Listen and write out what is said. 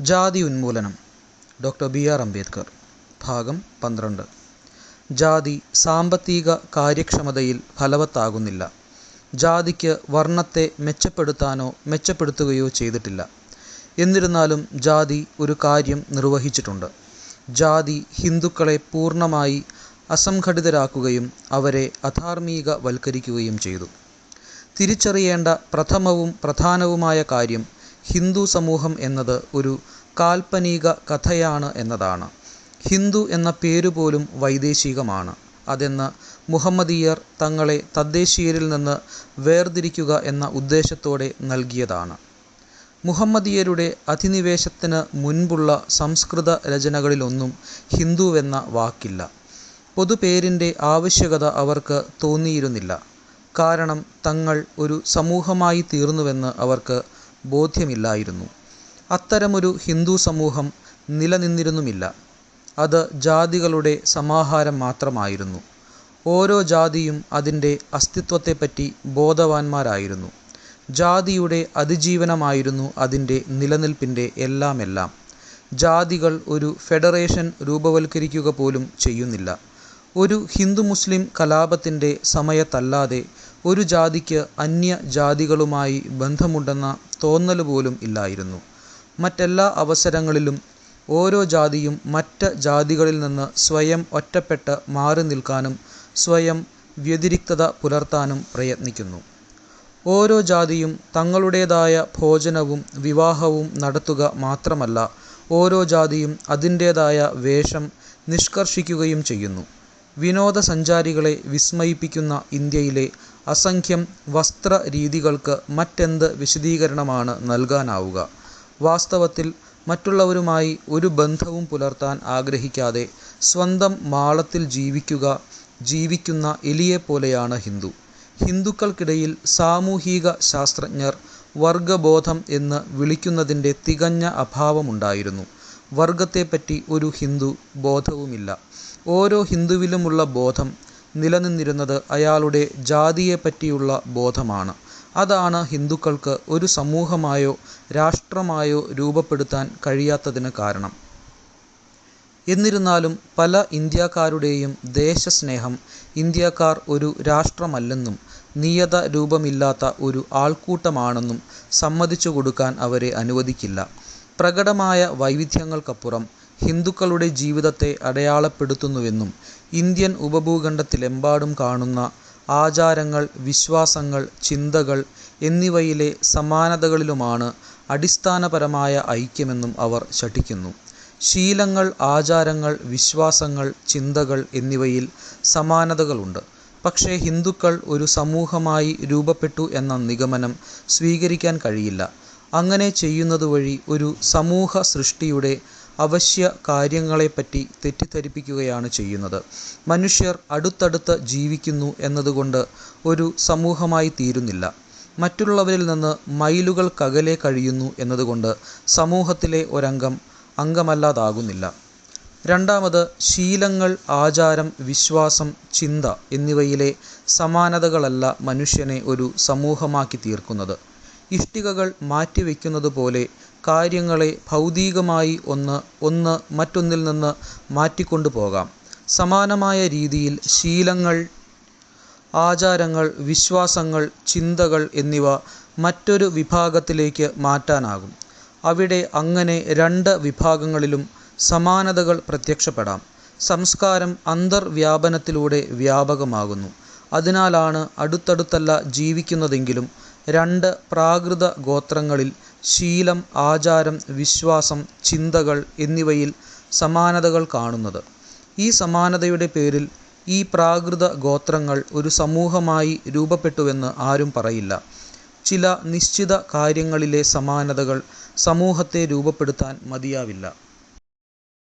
ജാതി ഉന്മൂലനം. Doctor B R Ambedkar. ഭാഗം പന്ത്രണ്ട്. ജാതി സാമ്പത്തിക കാര്യക്ഷമതയിൽ ഫലവത്താകുന്നില്ല. ജാതിക്ക് വർണത്തെ മെച്ചപ്പെടുത്താനോ മെച്ചപ്പെടുത്തുകയോ ചെയ്തിട്ടില്ല. എന്നിരുന്നാലും ജാതി ഒരു കാര്യം നിർവഹിച്ചിട്ടുണ്ട്. ജാതി ഹിന്ദുക്കളെ പൂർണമായി അസംഘടിതരാക്കുകയും അവരെ അധാർമ്മികവൽക്കരിക്കുകയും ചെയ്തു. തിരിച്ചറിയേണ്ട പ്രഥമവും പ്രധാനവുമായ കാര്യം ഹിന്ദു സമൂഹം എന്നത് ഒരു കാൽപ്പനിക കഥയാണ് എന്നതാണ്. ഹിന്ദു എന്ന പേരുപോലും വൈദേശികമാണ്. അതെന്ന് മുഹമ്മദീയർ തങ്ങളെ തദ്ദേശീയരിൽ നിന്ന് വേർതിരിക്കുക എന്ന ഉദ്ദേശത്തോടെ നൽകിയതാണ്. മുഹമ്മദീയരുടെ അധിനിവേശത്തിന് മുൻപുള്ള സംസ്കൃത രചനകളിലൊന്നും ഹിന്ദുവെന്ന വാക്കില്ല. പൊതുപേരിന്റെ ആവശ്യകത അവർക്ക് തോന്നിയിരുന്നില്ല. കാരണം തങ്ങൾ ഒരു സമൂഹമായി തീർന്നുവെന്ന് അവർക്ക് ബോധ്യമില്ലായിരുന്നു. അത്തരമൊരു ഹിന്ദു സമൂഹം നിലനിന്നിരുന്നുമില്ല. അത് ജാതികളുടെ സമാഹാരം മാത്രമായിരുന്നു. ഓരോ ജാതിയും അതിന്റെ അസ്തിത്വത്തെപ്പറ്റി ബോധവാന്മാരായിരുന്നു. ജാതിയുടെ അതിജീവനമായിരുന്നു അതിന്റെ നിലനിൽപ്പിന്റെ എല്ലാമെല്ലാം. ജാതികൾ ഒരു ഫെഡറേഷൻ രൂപവൽക്കരിക്കുക പോലും ചെയ്യുന്നില്ല. ഒരു ഹിന്ദു മുസ്ലിം കലാപത്തിന്റെ സമയത്തല്ലാതെ ഒരു ജാതിക്ക് അന്യ ജാതികളുമായി ബന്ധമുണ്ടെന്ന തോന്നൽ പോലും ഇല്ലായിരുന്നു. മറ്റെല്ലാ അവസരങ്ങളിലും ഓരോ ജാതിയും മറ്റ് ജാതികളിൽ നിന്ന് സ്വയം ഒറ്റപ്പെട്ട് മാറി നിൽക്കാനും സ്വയം വ്യതിരിക്തത പുലർത്താനും പ്രയത്നിക്കുന്നു. ഓരോ ജാതിയും തങ്ങളുടേതായ ഭോജനവും വിവാഹവും നടത്തുക മാത്രമല്ല ഓരോ ജാതിയും അതിന്റേതായ വേഷം നിഷ്കർഷിക്കുകയും ചെയ്യുന്നു. വിനോദസഞ്ചാരികളെ വിസ്മയിപ്പിക്കുന്ന ഇന്ത്യയിലെ അസംഖ്യം വസ്ത്രരീതികൾക്ക് മറ്റെന്ത് വിശദീകരണമാണ് നൽകാനാവുക? വാസ്തവത്തിൽ മറ്റുള്ളവരുമായി ഒരു ബന്ധവും പുലർത്താൻ ആഗ്രഹിക്കാതെ സ്വന്തം മാളത്തിൽ ജീവിക്കുക ജീവിക്കുന്ന എലിയെപ്പോലെയാണ് ഹിന്ദു. ഹിന്ദുക്കൾക്കിടയിൽ സാമൂഹിക ശാസ്ത്രജ്ഞർ വർഗബോധം എന്ന് വിളിക്കുന്നതിന്റെ തികഞ്ഞ അഭാവമുണ്ടായിരുന്നു. വർഗത്തെപ്പറ്റി ഒരു ഹിന്ദു ബോധവുമില്ല. ഓരോ ഹിന്ദുവിലുമുള്ള ബോധം നിലനിന്നിരുന്നത് അയാളുടെ ജാതിയെപ്പറ്റിയുള്ള ബോധമാണ്. അതാണ് ഹിന്ദുക്കൾക്ക് ഒരു സമൂഹമായോ രാഷ്ട്രമായോ രൂപപ്പെടുത്താൻ കഴിയാത്തതിന് കാരണം. എന്നിരുന്നാലും പല ഇന്ത്യക്കാരുടെയും ദേശസ്നേഹം ഇന്ത്യക്കാർ ഒരു രാഷ്ട്രമല്ലെന്നും നിയത രൂപമില്ലാത്ത ഒരു ആൾക്കൂട്ടമാണെന്നും സമ്മതിച്ചു കൊടുക്കാൻ അവരെ അനുവദിക്കില്ല. പ്രകടമായ വൈവിധ്യങ്ങൾക്കപ്പുറം ഹിന്ദുക്കളുടെ ജീവിതത്തെ അടയാളപ്പെടുത്തുന്നുവെന്നും ഇന്ത്യൻ ഉപഭൂഖണ്ഡത്തിലെമ്പാടും കാണുന്ന ആചാരങ്ങൾ വിശ്വാസങ്ങൾ ചിന്തകൾ എന്നിവയിലെ സമാനതകളിലുമാണ് അടിസ്ഥാനപരമായ ഐക്യമെന്നും അവർ ശഠിക്കുന്നു. ശീലങ്ങൾ ആചാരങ്ങൾ വിശ്വാസങ്ങൾ ചിന്തകൾ എന്നിവയിൽ സമാനതകളുണ്ട്. പക്ഷേ ഹിന്ദുക്കൾ ഒരു സമൂഹമായി രൂപപ്പെട്ടു എന്ന നിഗമനം സ്വീകരിക്കാൻ കഴിയില്ല. അങ്ങനെ ചെയ്യുന്നതുവഴി ഒരു സമൂഹ സൃഷ്ടിയുടെ അവശ്യ കാര്യങ്ങളെപ്പറ്റി തെറ്റിദ്ധരിപ്പിക്കുകയാണ് ചെയ്യുന്നത്. മനുഷ്യർ അടുത്തടുത്ത് ജീവിക്കുന്നു എന്നതുകൊണ്ട് ഒരു സമൂഹമായി തീരുന്നില്ല. മറ്റുള്ളവരിൽ നിന്ന് മൈലുകൾക്കകലെ കഴിയുന്നു എന്നതുകൊണ്ട് സമൂഹത്തിലെ ഒരംഗം അംഗമല്ലാതാകുന്നില്ല. രണ്ടാമത് ശീലങ്ങൾ ആചാരം വിശ്വാസം ചിന്ത എന്നിവയിലെ സമാനതകളല്ല മനുഷ്യനെ ഒരു സമൂഹമാക്കി തീർക്കുന്നത്. ഇഷ്ടികകൾ മാറ്റിവെക്കുന്നത് പോലെ കാര്യങ്ങളെ ഭൗതികമായി ഒന്ന് ഒന്ന് മറ്റൊന്നിൽ നിന്ന് മാറ്റിക്കൊണ്ടു പോകാം സമാനമായ രീതിയിൽ ശീലങ്ങൾ ആചാരങ്ങൾ വിശ്വാസങ്ങൾ ചിന്തകൾ എന്നിവ മറ്റൊരു വിഭാഗത്തിലേക്ക് മാറ്റാനാകും. അവിടെ അങ്ങനെ രണ്ട് വിഭാഗങ്ങളിലും സമാനതകൾ പ്രത്യക്ഷപ്പെടാം. സംസ്കാരം അന്തർവ്യാപനത്തിലൂടെ വ്യാപകമാകുന്നു. അതിനാലാണ് അടുത്തടുത്തല്ല ജീവിക്കുന്നതെങ്കിലും രണ്ട് പ്രാകൃത ഗോത്രങ്ങളിൽ ശീലം ആചാരം വിശ്വാസം ചിന്തകൾ എന്നിവയിൽ സമാനതകൾ കാണുന്നത്. ഈ സമാനതയുടെ പേരിൽ ഈ പ്രാകൃത ഗോത്രങ്ങൾ ഒരു സമൂഹമായി രൂപപ്പെട്ടുവെന്ന് ആരും പറയില്ല. ചില നിശ്ചിത കാര്യങ്ങളിലെ സമാനതകൾ സമൂഹത്തെ രൂപപ്പെടുത്താൻ മതിയാവില്ല.